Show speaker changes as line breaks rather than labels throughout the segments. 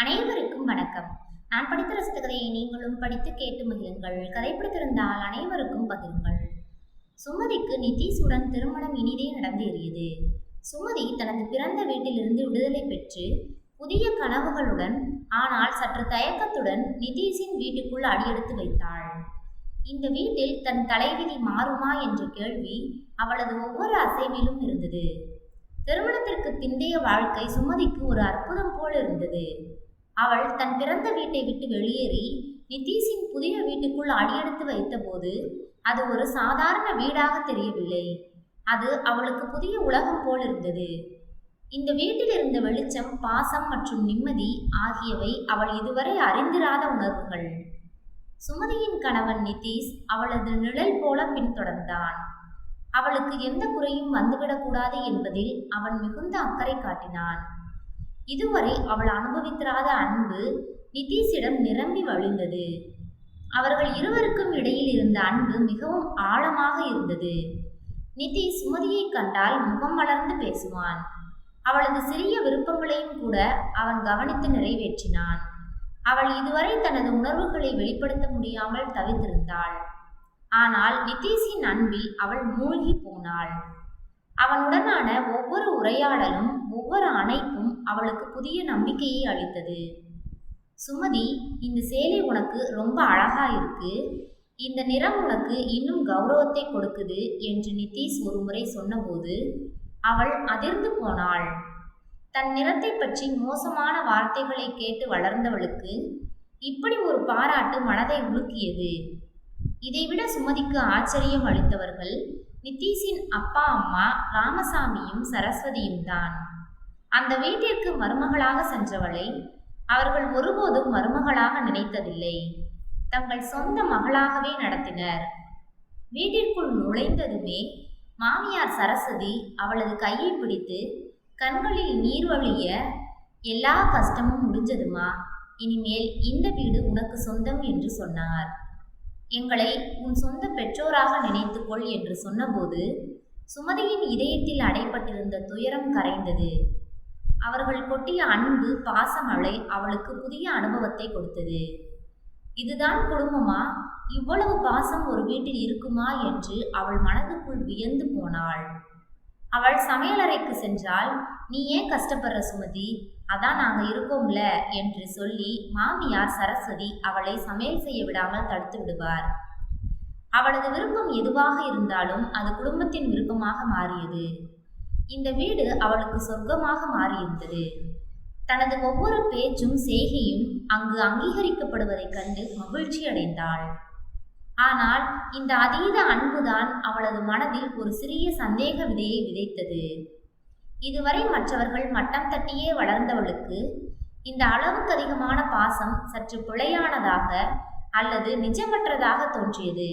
அனைவருக்கும் வணக்கம். நான் படித்த ரசித்த நீங்களும் படித்து கேட்டு மகிழுங்கள். கதை பிடித்திருந்தால் அனைவருக்கும் பகிருங்கள். சுமதிக்கு நிதிஷுடன் திருமணம் இனிதே நடந்தேறியது. சுமதி தனது பிறந்த வீட்டிலிருந்து விடுதலை பெற்று புதிய கனவுகளுடன் ஆனால் சற்று தயக்கத்துடன் நிதிஷின் வீட்டுக்குள் அடியெடுத்து வைத்தாள். இந்த வீட்டில் தன் தலைவிதி மாறுமா என்ற கேள்வி அவளது ஒவ்வொரு அசைவிலும் இருந்தது. திருமணத்திற்கு பிந்தைய வாழ்க்கை சுமதிக்கு ஒரு அற்புதம் போல் இருந்தது. அவள் தன் பிறந்த வீட்டை விட்டு வெளியேறி நிதிஷின் புதிய வீட்டுக்குள் அடியெடுத்து வைத்தபோது அது ஒரு சாதாரண வீடாக தெரியவில்லை. அது அவளுக்கு புதிய உலகம் போல் இருந்தது. இந்த வீட்டில் இருந்த வெளிச்சம் பாசம் மற்றும் நிம்மதி ஆகியவை அவள் இதுவரை அறிந்திராத உணர்வுகள். சுமதியின் கணவன் நிதிஷ் அவளது நிழல் போல பின்தொடர்ந்தான். அவளுக்கு எந்த குறையும் வந்துவிடக்கூடாது என்பதில் அவன் மிகுந்த அக்கறை காட்டினான். இதுவரை அவள் அனுபவித்திராத அன்பு நிதிஷிடம் நிரம்பி வழிந்தது. அவர்கள் இருவருக்கும் இடையில் இருந்த அன்பு மிகவும் ஆழமாக இருந்தது. நிதிஷ் சுமதியை கண்டால் முகம் வளர்ந்து பேசுவான். அவளது சிறிய விருப்பங்களையும் கூட அவன் கவனித்து நிறைவேற்றினான். அவள் இதுவரை தனது உணர்வுகளை வெளிப்படுத்த முடியாமல் தவித்திருந்தாள். ஆனால் நிதிஷின் அன்பில் அவள் மூழ்கி போனாள். அவனுடனான ஒவ்வொரு உரையாடலும் ஒவ்வொரு அணைப்பும் அவளுக்கு புதிய நம்பிக்கையை அளித்தது. சுமதி இந்த சேலை உனக்கு ரொம்ப அழகா இருக்கு. இந்த நிறம் உனக்கு இன்னும் கௌரவத்தை கொடுக்குது என்று நிதிஷ் ஒரு முறை சொன்னபோது அவள் அதிர்ந்து போனாள். தன் நிறத்தை பற்றி மோசமான வார்த்தைகளை கேட்டு வளர்ந்தவளுக்கு இப்படி ஒரு பாராட்டு மனதை உலுக்கியது. இதைவிட சுமதிக்கு ஆச்சரியம் அளித்தவர்கள் நிதிஷின் அப்பா அம்மா ராமசாமியும் சரஸ்வதியும் தான். அந்த வீட்டிற்கு மருமகளாக சென்றவளை அவர்கள் ஒருபோதும் மருமகளாக நினைத்ததில்லை. தங்கள் சொந்த மகளாகவே நடத்தினர். வீட்டிற்குள் நுழைந்ததுமே மாமியார் சரஸ்வதி அவளது கையை பிடித்து கண்களில் நீர் வழிய எல்லா கஷ்டமும் முடிஞ்சதுமா? இனிமேல் இந்த வீடு உனக்கு சொந்தம் என்று சொன்னார். எங்களை உன் சொந்த பெற்றோராக நினைத்துக்கொள் என்று சொன்னபோது சுமதியின் இதயத்தில் அடைப்பட்டிருந்த துயரம் கரைந்தது. அவர்கள் கொட்டிய அன்பு பாசமழை அவளுக்கு புதிய அனுபவத்தை கொடுத்தது. இதுதான் குடும்பமா? இவ்வளவு பாசம் ஒரு வீட்டில் இருக்குமா? என்று அவள் மனதுக்குள் வியந்து போனாள். அவள் சமையலறைக்கு சென்றால் நீ ஏன் கஷ்டப்படுற சுமதி? அதான் நாங்கள் இருக்கோம்ல என்று சொல்லி மாமியார் சரஸ்வதி அவளை சமையல் செய்ய விடாமல் தடுத்து விடுவார். அவளது விருப்பம் எதுவாக இருந்தாலும் அது குடும்பத்தின் விருப்பமாக மாறியது. இந்த வீடு அவளுக்கு சொர்க்கமாக மாறியிருந்தது. தனது ஒவ்வொரு பேச்சும் செய்கையும் அங்கு அங்கீகரிக்கப்படுவதைக் கண்டு மகிழ்ச்சி அடைந்தாள் ஆனால் இந்த அதீத அன்புதான் அவளது மனதில் ஒரு சிறிய சந்தேக விதையை விதைத்தது. இதுவரை மற்றவர்கள் மட்டம் தட்டியே வளர்ந்தவளுக்கு இந்த அளவுக்கு அதிகமான பாசம் சற்று பிழையானதாக அல்லது நிஜமற்றதாக தோன்றியது.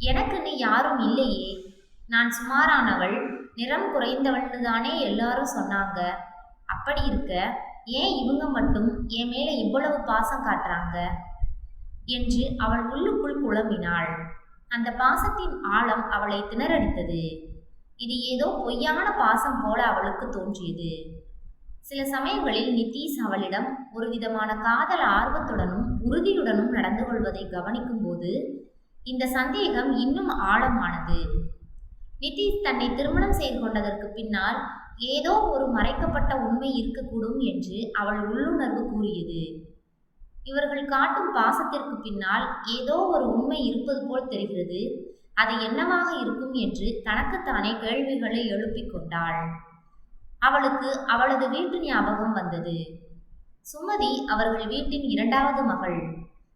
எனக்குன்னு யாரும் இல்லையே. நான் சுமாரானவள் நிறம் குறைந்தவள்னு தானே எல்லாரும் சொன்னாங்க. அப்படி இருக்க ஏன் இவங்க மட்டும் என் மேலே இவ்வளவு பாசம் காட்டுறாங்க? என்று அவள் உள்ளுக்குள் குழம்பினாள். அந்த பாசத்தின் ஆழம் அவளை திணறடித்தது. இது ஏதோ பொய்யான பாசம் போல அவளுக்கு தோன்றியது. சில சமயங்களில் நிதிஷ் அவளிடம் ஒரு விதமான காதல் ஆர்வத்துடனும் உறுதியுடனும் நடந்து கொள்வதை கவனிக்கும்போது இந்த சந்தேகம் இன்னும் ஆழமானது. நிதிஷ் தன்னை திருமணம் செய்து கொண்டதற்கு பின்னால் ஏதோ ஒரு மறைக்கப்பட்ட உண்மை இருக்கக்கூடும் என்று அவள் உள்ளுணர்வு கூறியது. இவர்கள் காட்டும் பாசத்திற்கு பின்னால் ஏதோ ஒரு உண்மை இருப்பது போல் தெரிகிறது. அது என்னவாக இருக்கும் என்று தனக்குத்தானே கேள்விகளை எழுப்பிக் கொண்டாள். அவளுக்கு அவளது வீட்டு ஞாபகம் வந்தது. சுமதி அவர்கள் வீட்டின் இரண்டாவது மகள்.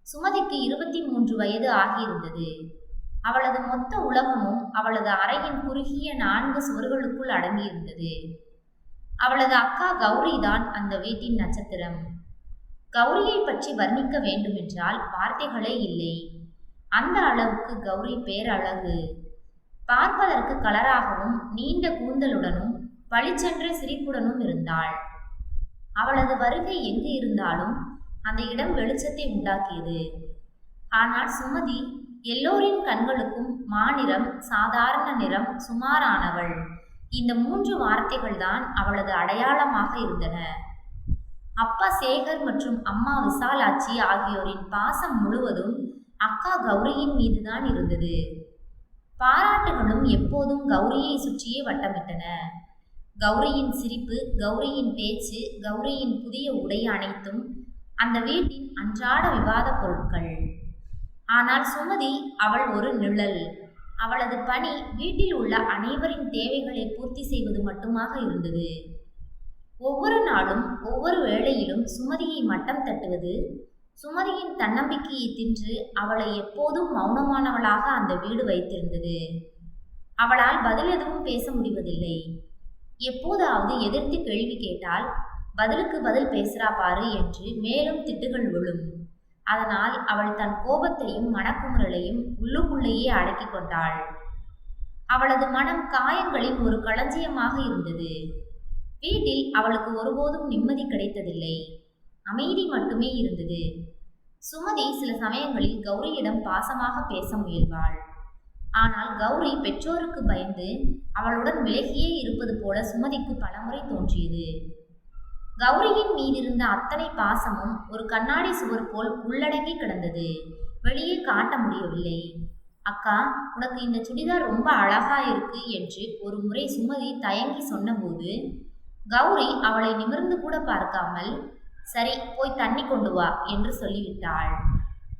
சுமதிக்கு இருபத்தி மூன்று வயது ஆகியிருந்தது. அவளது மொத்த உலகமும் அவளது அறையின் குறுகிய நான்கு சுவர்களுக்குள் அடங்கியிருந்தது. அவளது அக்கா கௌரி தான் அந்த வீட்டின் நட்சத்திரம். கௌரியை பற்றி வர்ணிக்க வேண்டுமென்றால் வார்த்தைகளே இல்லை. அந்த அளவுக்கு கௌரி பேரழகு. பார்ப்பதற்கு கலராகவும் நீண்ட கூந்தலுடனும் பளிச்சென்ற சிரிப்புடனும் இருந்தாள். அவளது வருகை எங்கு இருந்தாலும் அந்த இடம் வெளிச்சத்தை உண்டாக்கியது. ஆனால் சுமதி எல்லோரின் கண்களுக்கும் மாநிறம் சாதாரண நிறம் சுமாரானவள். இந்த மூன்று வார்த்தைகள் தான் அவளது அடையாளமாக இருந்தன. அப்பா சேகர் மற்றும் அம்மா விசாலாட்சி ஆகியோரின் பாசம் முழுவதும் அக்கா கௌரியின் மீதுதான் இருந்தது. பாராட்டுகளும் எப்போதும் கௌரியை சுற்றியே வட்டமிட்டன. கௌரியின் சிரிப்பு கௌரியின் பேச்சு கௌரியின் புதிய உடை அனைத்தும் அந்த வீட்டின் அன்றாட விவாதப் பொருட்கள். ஆனால் சுமதி அவள் ஒரு நிழல். அவளது பணி வீட்டில் உள்ள அனைவரின் தேவைகளை பூர்த்தி செய்வது மட்டுமாக இருந்தது. ஒவ்வொரு நாளும் ஒவ்வொரு வேளையிலும் சுமதியை மட்டம் தட்டுவது சுமதியின் தன்னம்பிக்கையை தின்று அவளை எப்போதும் மௌனமானவளாக அந்த வீடு வைத்திருந்தது. அவளால் பதில் எதுவும் பேச முடிவதில்லை. எப்போதாவது எதிர்த்து கேள்வி கேட்டால் பதிலுக்கு பதில் பேசுறா பாரு என்று மேலும் திட்டுகள் விழும். அதனால் அவள் தன் கோபத்தையும் மனக்குமுறலையும் உள்ளுக்குள்ளேயே அடக்கிக் கொண்டாள். அவளது மனம் காயங்களின் ஒரு களஞ்சியமாக இருந்தது. வீட்டில் அவளுக்கு ஒருபோதும் நிம்மதி கிடைத்ததில்லை. அமைதி மட்டுமே இருந்தது. சுமதி சில சமயங்களில் கௌரியிடம் பாசமாக பேச முயல்வாள். ஆனால் கௌரி பெற்றோருக்கு பயந்து அவளுடன் விலகியே இருப்பது போல சுமதிக்கு பலமுறை தோன்றியது. கௌரியின் மீதிருந்த அத்தனை பாசமும் ஒரு கண்ணாடி சுவர் போல் உள்ளடங்கி கிடந்தது. வெளியே காட்ட முடியவில்லை. அக்கா உனக்கு இந்த சுடிதார் ரொம்ப அழகா இருக்கு என்று ஒரு முறை சுமதி தயங்கி சொன்னபோது கௌரி அவளை நிமிர்ந்து கூட பார்க்காமல் சரி போய் தண்ணி கொண்டு வா என்று சொல்லிவிட்டாள்.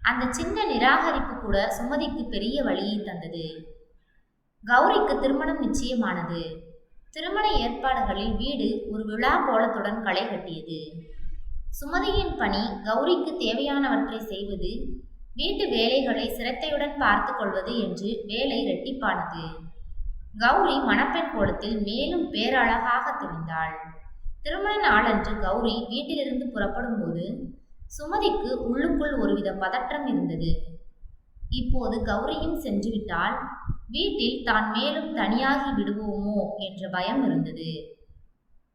அந்த சின்ன நிராகரிப்பு கூட சுமதிக்கு பெரிய வழியை தந்தது. கௌரிக்கு திருமணம் நிச்சயமானது. திருமண ஏற்பாடுகளில் வீடு ஒரு விழா கோலத்துடன் களை கட்டியது. சுமதியின் பணி கௌரிக்கு தேவையானவற்றை செய்வது வீட்டு வேலைகளை சிரத்தையுடன் பார்த்து கொள்வது என்று வேலை இரட்டிப்பானது கௌரி மணப்பெண் கோலத்தில் மேலும் பேரழகாக தெரிந்தாள். திருமண நாளன்று கௌரி வீட்டிலிருந்து புறப்படும் போது சுமதிக்கு உள்ளுக்குள் ஒருவித பதற்றம் இருந்தது. இப்போது கௌரியும் சென்றுவிட்டால் வீட்டில் தான் மேலும் தனியாகி விடுவோமோ என்ற பயம் இருந்தது.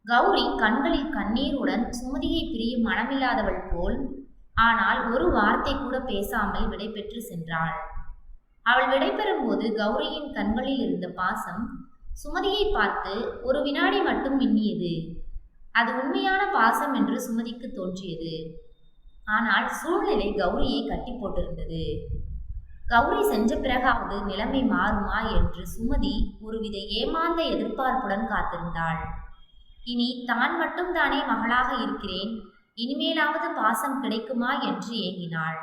கௌரி கண்களில் கண்ணீருடன் சுமதியை பிரியும் மனமில்லாதவள் போல் ஆனால் ஒரு வார்த்தை கூட பேசாமல் விடைபெற்று சென்றாள். அவள் விடைபெறும்போது கௌரியின் கண்களில் இருந்த பாசம் சுமதியை பார்த்து ஒரு வினாடி மட்டும் மின்னியது. அது உண்மையான பாசம் என்று சுமதிக்கு தோன்றியது. ஆனால் சூழ்நிலை கௌரியை கட்டி போட்டிருந்தது. கௌரி சென்ற பிறகாவது நிலைமை மாறுமா என்று சுமதி ஒருவித ஏமாந்த எதிர்பார்ப்புடன் காத்திருந்தாள். இனி தான் மட்டும்தானே மகளாக இருக்கிறேன். இனிமேலாவது பாசம் கிடைக்குமா? என்று ஏங்கினாள்.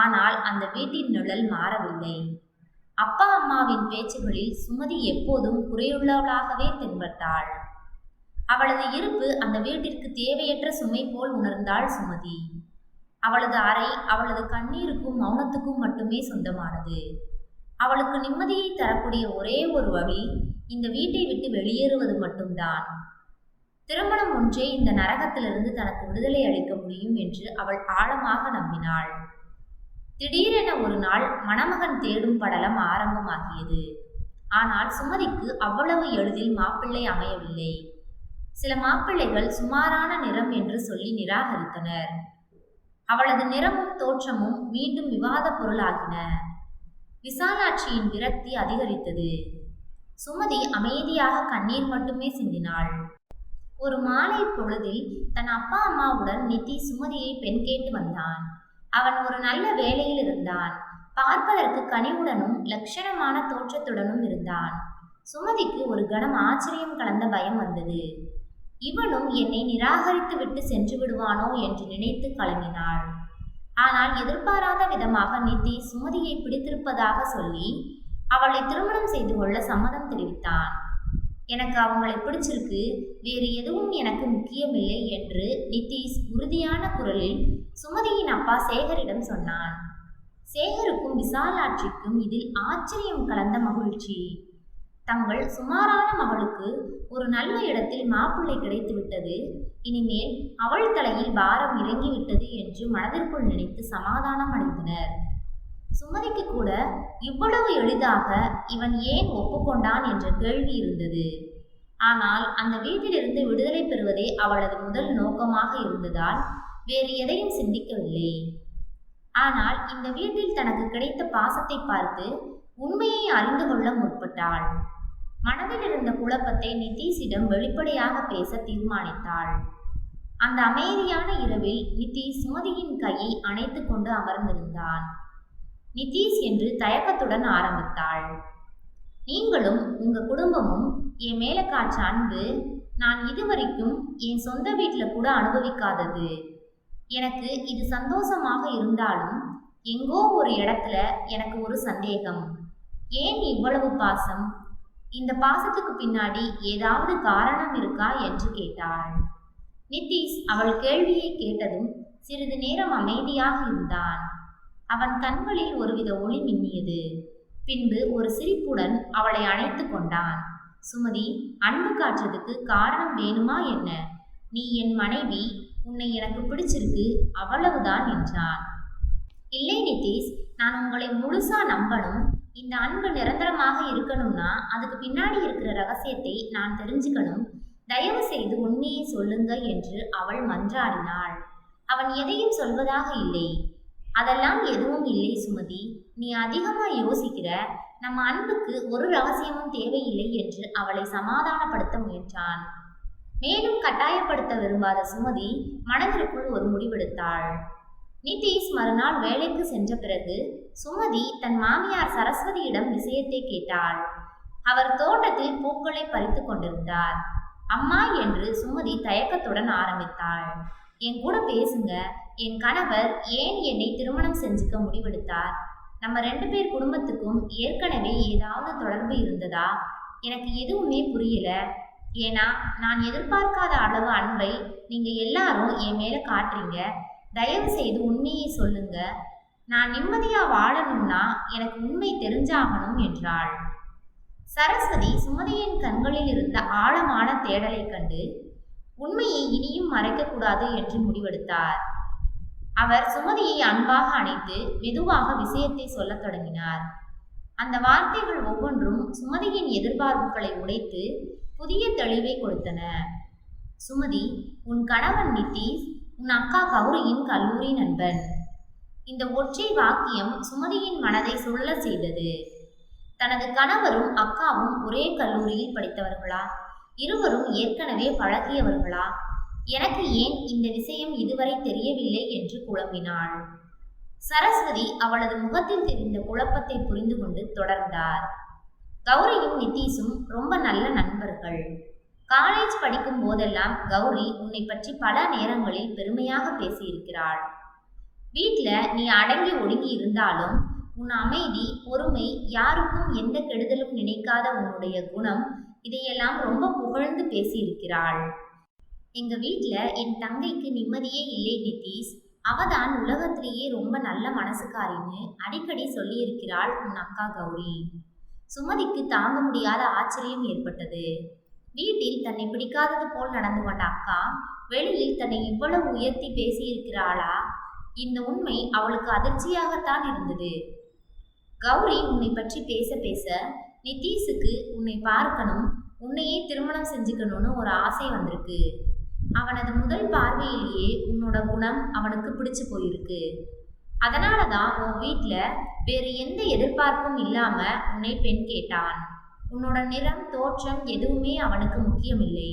ஆனால் அந்த வீட்டின் நிழல் மாறவில்லை. அப்பா அம்மாவின் பேச்சுகளில் சுமதி எப்போதும் குறையுள்ளவளாகவே தென்பட்டாள். அவளது இருப்பு அந்த வீட்டிற்கு தேவையற்ற சுமை போல் உணர்ந்தாள் சுமதி. அவளது அறை அவளது கண்ணீருக்கும் மௌனத்துக்கும் மட்டுமே சொந்தமானது. அவளுக்கு நிம்மதியை தரக்கூடிய ஒரே ஒரு வழி இந்த வீட்டை விட்டு வெளியேறுவது மட்டும்தான். திருமணம் ஒன்றே இந்த நரகத்திலிருந்து தனக்கு விடுதலை அளிக்க முடியும் என்று அவள் ஆழமாக நம்பினாள். திடீரென ஒரு நாள் மணமகன் தேடும் படலம் ஆரம்பமாகியது. ஆனால் சுமதிக்கு அவ்வளவு எளிதில் மாப்பிள்ளை அமையவில்லை. சில மாப்பிள்ளைகள் சுமாரான நிறம் என்று சொல்லி நிராகரித்தனர். அவளது நிறமும் தோற்றமும் மீண்டும் விவாத பொருளாகின. விசாலாட்சியின் விரக்தி அதிகரித்தது. சுமதி அமைதியாக கண்ணீர் மட்டுமே சிந்தினாள். ஒரு மாலை பொழுதில் தன் அப்பா அம்மாவுடன் நிதி சுமதியை பெண் கேட்டு வந்தான். அவன் ஒரு நல்ல வேலையில் இருந்தான். பார்ப்பதற்கு கனிவுடனும் லட்சணமான தோற்றத்துடனும் இருந்தான். சுமதிக்கு ஒரு கணம் ஆச்சரியம் கலந்த பயம் வந்தது. இவனும் என்னை நிராகரித்து விட்டு சென்று விடுவானோ என்று நினைத்து கலங்கினாள். ஆனால் எதிர்பாராத விதமாக நிதி சுமதியை பிடித்திருப்பதாக சொல்லி அவளை திருமணம் செய்து கொள்ள சம்மதம் தெரிவித்தான். எனக்கு அவங்களை பிடிச்சிருக்கு வேறு எதுவும் எனக்கு முக்கியமில்லை என்று நிதிஷ் உறுதியான குரலில் சுமதியின் அப்பா சேகரிடம் சொன்னான். சேகருக்கும் விசாலாட்சிக்கும் இதில் ஆச்சரியம் கலந்த மகிழ்ச்சி. தங்கள் சுமாரான மகளுக்கு ஒரு நல்ல இடத்தில் மாப்பிள்ளை கிடைத்துவிட்டது இனிமேல் அவள் தலையில் பாரம் இறங்கிவிட்டது என்று மனதிற்குள் நினைத்து சமாதானம் அடைந்தனர் சுமதிக்கு கூட இவ்வளவு எளிதாக இவன் ஏன் ஒப்புக்கொண்டான் என்ற கேள்வி இருந்தது. ஆனால் அந்த வீட்டிலிருந்து விடுதலை பெறுவதே அவளது முதல் நோக்கமாக இருந்ததால் வேறு எதையும் சிந்திக்கவில்லை. ஆனால் இந்த வீட்டில் தனக்கு கிடைத்த பாசத்தை பார்த்து உண்மையை அறிந்து கொள்ள முற்பட்டாள். மனதில் இருந்த குழப்பத்தை நிதிஷிடம் வெளிப்படையாக பேச தீர்மானித்தாள். அந்த அமைதியான இரவில் நிதி சுமதியின் கையை அணைத்து கொண்டு அமர்ந்திருந்தான். நிதிஷ் என்று தயக்கத்துடன் ஆரம்பித்தாள். நீங்களும் உங்க குடும்பமும் என் மேல காற்ற அன்பு நான் இதுவரைக்கும் என் சொந்த வீட்டில் கூட அனுபவிக்காதது. எனக்கு இது சந்தோஷமாக இருந்தாலும் எங்கோ ஒரு இடத்துல எனக்கு ஒரு சந்தேகம். ஏன் இவ்வளவு பாசம்? இந்த பாசத்துக்கு பின்னாடி ஏதாவது காரணம் இருக்கா? என்று கேட்டாள். நிதிஷ் அவள் கேள்வியை கேட்டதும் சிறிது நேரம் அமைதியாக இருந்தான். அவன் கண்களில் ஒருவித ஒளி மின்னியது. பின்பு ஒரு சிரிப்புடன் அவளை அணைத்து கொண்டான். சுமதி அன்பு காட்டுறதுக்கு காரணம் வேணுமா என்ன? நீ என் மனைவி உன்னை எனக்கு பிடிச்சிருக்கு அவ்வளவுதான் என்றான். இல்லை நிதிஷ் நான் உங்களை முழுசா நம்பணும். இந்த அன்பு நிரந்தரமாக இருக்கணும்னா அதுக்கு பின்னாடி இருக்கிற ரகசியத்தை நான் தெரிஞ்சுக்கணும். தயவு செய்து உண்மையை சொல்லுங்க என்று அவள் மன்றாடினாள். அவன் எதையும் சொல்வதாக இல்லை. அதெல்லாம் எதுவும் இல்லை சுமதி. நீ அதிகமா யோசிக்கிற. நம்ம அன்புக்கு ஒரு ரகசியமும் தேவையில்லை என்று அவளை சமாதானப்படுத்த முயன்றான். மேலும் கட்டாயப்படுத்த விரும்பாத சுமதி மனதிற்குள் ஒரு முடிவெடுத்தாள். நிதிஷ் மறுநாள் வேலைக்கு சென்ற பிறகு சுமதி தன் மாமியார் சரஸ்வதியிடம் விஷயத்தை கேட்டாள். அவர் தோட்டத்தில் பூக்களை பறித்து கொண்டிருந்தார். அம்மா என்று சுமதி தயக்கத்துடன் ஆரம்பித்தாள். என் கூட பேசுங்க. என் கணவர் ஏன் என்னை திருமணம் செஞ்சுக்க முடிவெடுத்தார்? நம்ம ரெண்டு பேர் குடும்பத்துக்கும் ஏற்கனவே ஏதாவது தொடர்பு இருந்ததா? எனக்கு எதுவுமே புரியல. ஏன்னா நான் எதிர்பார்க்காத அளவு அன்பை நீங்க எல்லாரும் என் மேல காட்டுறீங்க. தயவு செய்து உண்மையை சொல்லுங்க. நான் நிம்மதியா வாழணும்னா எனக்கு உண்மை தெரிஞ்சாகணும் என்றாள். சரஸ்வதி சுமதியின் கண்களில் இருந்த ஆழமான தேடலைக் கண்டு உண்மையை இனியும் மறைக்கக்கூடாது என்று முடிவெடுத்தார். அவர் சுமதியை அன்பாக அணைத்து மெதுவாக விஷயத்தை சொல்லத் தொடங்கினார். அந்த வார்த்தைகள் ஒவ்வொன்றும் சுமதியின் எதிர்பார்ப்புகளை உடைத்து புதிய தெளிவை கொடுத்தன. சுமதி உன் கணவன் நிதிஷ் உன் அக்கா கௌரியின் கல்லூரி நண்பன். இந்த ஒற்றை வாக்கியம் சுமதியின் மனதை சுழல செய்தது. தனது கணவரும் அக்காவும் ஒரே கல்லூரியில் படித்தவர்களா? இருவரும் ஏற்கனவே பழகியவர்களா? எனக்கு ஏன் இந்த விஷயம் இதுவரை தெரியவில்லை என்று குழம்பினாள். சரஸ்வதி அவளது முகத்தில் தெரிந்த குழப்பத்தை புரிந்து கொண்டு தொடர்ந்தார். கௌரியும் நிதிஷும் ரொம்ப நல்ல நண்பர்கள். காலேஜ் படிக்கும் போதெல்லாம் கௌரி உன்னை பற்றி பல நேரங்களில் பெருமையாக பேசியிருக்கிறாள். வீட்டில் நீ அடங்கி ஒடுங்கி இருந்தாலும் உன் அமைதி பொறுமை யாருக்கும் எந்த கெடுதலும் நினைக்காத உன்னுடைய குணம் இதையெல்லாம் ரொம்ப புகழ்ந்து பேசியிருக்கிறாள். எங்க வீட்டில் என் தங்கைக்கு நிம்மதியே இல்லை நிதிஷ். அவதான் உலகத்திலேயே ரொம்ப நல்ல மனசுக்காரின்னு அடிக்கடி சொல்லியிருக்கிறாள் உன் அக்கா கௌரி. சுமதிக்கு தாங்க முடியாத ஆச்சரியம் ஏற்பட்டது. வீட்டில் தன்னை பிடிக்காதது போல் நடந்து கொண்ட அக்கா வெளியில் தன்னை இவ்வளவு உயர்த்தி பேசியிருக்கிறாளா? இந்த உண்மை அவளுக்கு அதிர்ச்சியாகத்தான் இருந்தது. கௌரி உன்னை பற்றி பேச பேச நிதீஷுக்கு உன்னை பார்க்கணும் உன்னையே திருமணம் செஞ்சுக்கணும்னு ஒரு ஆசை வந்திருக்கு. அவனது முதல் பார்வையிலேயே உன்னோட குணம் அவனுக்கு பிடிச்சு போயிருக்கு. அதனால தான் உன் வீட்டில் வேறு எந்த எதிர்பார்ப்பும் இல்லாமல் உன்னை பெண் கேட்டான். உன்னோட நிறம் தோற்றம் எதுவுமே அவனுக்கு முக்கியமில்லை.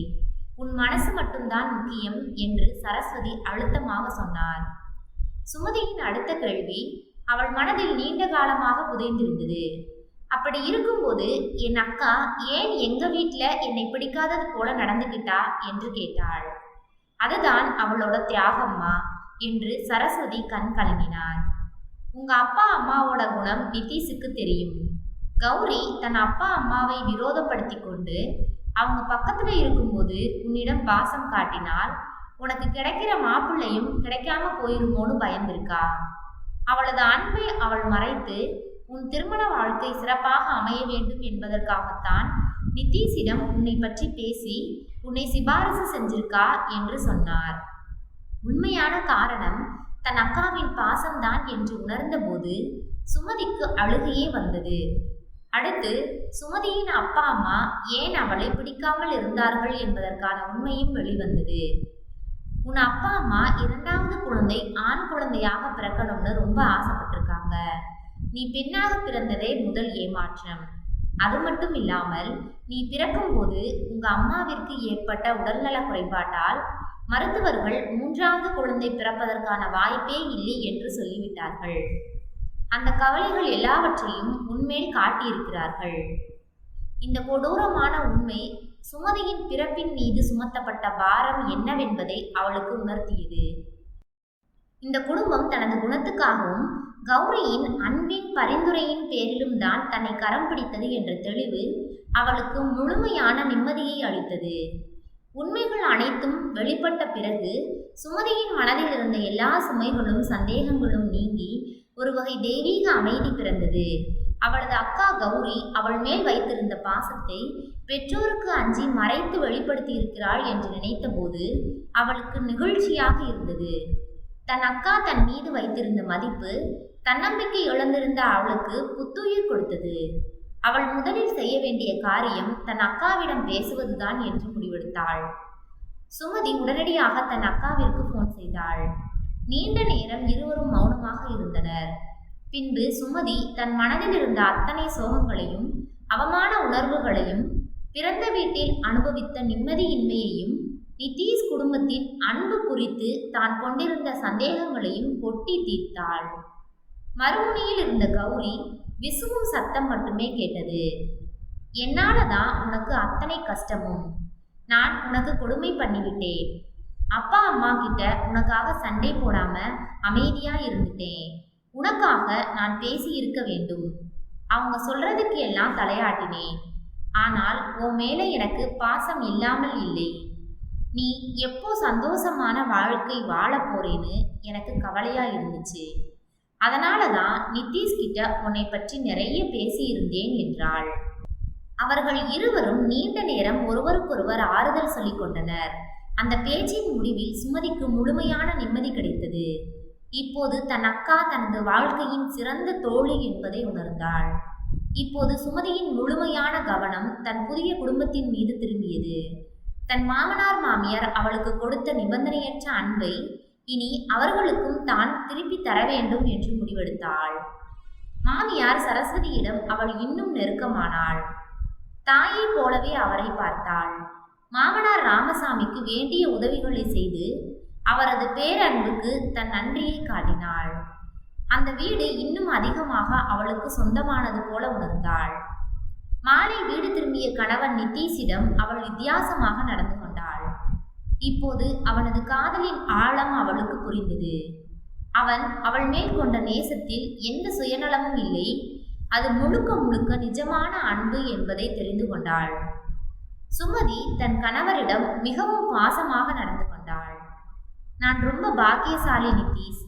உன் மனசு மட்டும்தான் முக்கியம் என்று சரஸ்வதி அழுத்தமாக சொன்னார். சுமதியின் அடுத்த கேள்வி அவள் மனதில் நீண்ட காலமாக புதைந்திருந்தது. அப்படி இருக்கும்போது என் அக்கா ஏன் எங்க வீட்டில் என்னை பிடிக்காதது போல நடந்துகிட்டா என்று கேட்டாள். அதுதான் அவளோட தியாகம்மா என்று சரஸ்வதி கண் கலங்கினார். உங்க அப்பா அம்மாவோட குணம் நிதிஷுக்கு தெரியும். கௌரி தன் அப்பா அம்மாவை விரோதப்படுத்தி கொண்டு அவங்க பக்கத்துல இருக்கும்போது உன்னிடம் பாசம் காட்டினால் உனக்கு கிடைக்கிற மாப்பிள்ளையும் கிடைக்காம போயிருமோன்னு பயந்திருக்கா? அவளது அன்பை அவள் மறைத்து உன் திருமண வாழ்க்கை சிறப்பாக அமைய வேண்டும் என்பதற்காகத்தான் நிதீஷிடம் உன்னை பற்றி பேசி உன்னை சிபாரிசு செஞ்சிருக்கா என்று சொன்னார். உண்மையான காரணம் தன் அக்காவின் பாசம்தான் என்று உணர்ந்தபோது சுமதிக்கு அழுகையே வந்தது. அடுத்து சுமதியின் அப்பா அம்மா ஏன் அவளை பிடிக்காமல் இருந்தார்கள் என்பதற்கான உண்மையும் வெளிவந்தது. உன் அப்பா அம்மா இரண்டாவது குழந்தை ஆண் குழந்தையாக பிறக்கணும்னு ரொம்ப ஆசைப்பட்டிருக்காங்க. நீ பெண்ணாக பிறந்ததே முதல் ஏமாற்றம். அது மட்டும் இல்லாமல் நீ பிறக்கும்போது உங்க அம்மாவிற்கு ஏற்பட்ட உடல்நல குறைபாட்டால் மருத்துவர்கள் மூன்றாவது குழந்தை பிறப்பதற்கான வாய்ப்பே இல்லை என்று சொல்லிவிட்டார்கள். அந்த கவலைகள் எல்லாவற்றையும் உண்மையில் காட்டியிருக்கிறார்கள். இந்த கொடூரமான உண்மை சுமதியின் பிறப்பின் மீது சுமத்தப்பட்ட பாரம் என்னவென்பதை அவளுக்கு உணர்த்தியது. இந்த குடும்பம் தனது குணத்துக்காகவும் கௌரியின் அன்பின் பரிந்துரையின் பேரிலும் தான் தன்னை கரம் பிடித்தது என்ற தெளிவு அவளுக்கு முழுமையான நிம்மதியை அளித்தது. உண்மைகள் அனைத்தும் வெளிப்பட்ட பிறகு சுமதியின் மனதில் இருந்த எல்லா சுமைகளும் சந்தேகங்களும் நீங்கி ஒரு வகை தெய்வீக அமைதி பிறந்தது. அவளது அக்கா கௌரி அவள் மேல் வைத்திருந்த பாசத்தை பெற்றோருக்கு அஞ்சி மறைத்து வெளிப்படுத்தி இருக்கிறாள் என்று நினைத்தபோது அவளுக்கு நிகழ்ச்சியாக இருந்தது. தன் அக்கா தன் மீது வைத்திருந்த மதிப்பு தன்னம்பிக்கை இழந்திருந்த அவளுக்கு புத்துயிர் கொடுத்தது. அவள் முதலில் செய்ய வேண்டிய காரியம் தன் அக்காவிடம் பேசுவதுதான் என்று முடிவெடுத்தாள். சுமதி உடனடியாக தன் அக்காவிற்கு போன் செய்தாள். நீண்ட நேரம் இருவரும் மௌனமாக இருந்தனர். பின்பு சுமதி தன் மனதில் இருந்த அத்தனை சோகங்களையும் அவமான உணர்வுகளையும் பிறந்த வீட்டில் அனுபவித்த நிம்மதியின்மையையும் நிதீஷ் குடும்பத்தின் அன்பு குறித்து தான் கொண்டிருந்த சந்தேகங்களையும் கொட்டி தீர்த்தாள். மறுமுனையில் இருந்த கௌரி விசுவும் சத்தம் மட்டுமே கேட்டது. என்னால தான் உனக்கு அத்தனை கஷ்டமும்? நான் உனக்கு கொடுமை பண்ணிவிட்டேன். அப்பா அம்மா கிட்ட உனக்காக சண்டை போடாம அமைதியா இருந்துட்டேன். உனக்காக நான் பேசி இருக்க வேண்டும். அவங்க சொல்றதுக்கு எல்லாம் தலையாட்டினேன். ஆனால் உன் மேலே எனக்கு பாசம் இல்லாமல் இல்லை. நீ எப்போ சந்தோஷமான வாழ்க்கை வாழ போறேன்னு எனக்கு கவலையா இருந்துச்சு. அதனால தான் நிதிஷ் கிட்ட உன்னை பற்றி நிறைய பேசியிருந்தேன் என்றாள். அவர்கள் இருவரும் நீண்ட நேரம் ஒருவருக்கொருவர் ஆறுதல் சொல்லிக் கொண்டனர். அந்த பேச்சின் முடிவில் சுமதிக்கு முழுமையான நிம்மதி கிடைத்தது. இப்போது தன் அக்கா தனது வாழ்க்கையின் சிறந்த தோழி என்பதை உணர்ந்தாள். இப்போது சுமதியின் முழுமையான கவனம் தன் புதிய குடும்பத்தின் மீது திரும்பியது. தன் மாமனார் மாமியார் அவளுக்கு கொடுத்த நிபந்தனையற்ற அன்பை இனி அவர்களுக்கும் தான் திருப்பி தர வேண்டும் என்று முடிவெடுத்தாள். மாமியார் சரஸ்வதியிடம் அவள் இன்னும் நெருக்கமானாள். தாயைப் போலவே அவரை பார்த்தாள். மாமனார் ராமசாமிக்கு வேண்டிய உதவிகளை செய்து அவரது பேரன்புக்கு தன் நன்றியை காட்டினாள். அந்த வீடு இன்னும் அதிகமாக அவளுக்கு சொந்தமானது போல உணர்ந்தாள். மாலை வீடு திரும்பிய கணவன் நித்தீஷிடம் அவள் வித்தியாசமாக நடந்து கொண்டாள். இப்போது அவனது காதலின் ஆழம் அவளுக்கு புரிந்தது. அவன் அவள் மேல் கொண்ட நேசத்தில் எந்த சுயநலமும் இல்லை. அது முழுக்க முழுக்க நிஜமான அன்பு என்பதை தெரிந்து கொண்டாள். சுமதி தன் கணவரிடம் மிகவும் பாசமாக நடந்து கொண்டாள். நான் ரொம்ப பாக்கியசாலி நித்தீஷ்.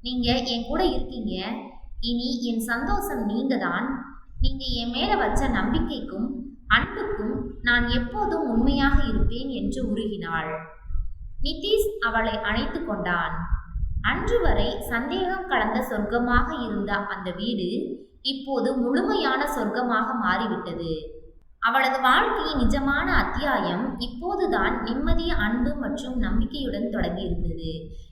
நீங்க என் கூட இருக்கீங்க. இனி என் சந்தோஷம் நீங்க தான் நீங்க என் மேல வச்ச நம்பிக்கைக்கும் அன்புக்கும் நான் எப்போதும் உண்மையாக இருப்பேன் என்று உருகினாள். நிதீஷ் அவளை அணைத்து கொண்டான். அன்று வரை சந்தேகம் கலந்த சொர்க்கமாக இருந்த அந்த வீடு இப்போது முழுமையான சொர்க்கமாக மாறிவிட்டது. அவளது வாழ்க்கையின் நிஜமான அத்தியாயம் இப்போதுதான் நிம்மதி அன்பு மற்றும் நம்பிக்கையுடன் தொடங்கியிருந்தது.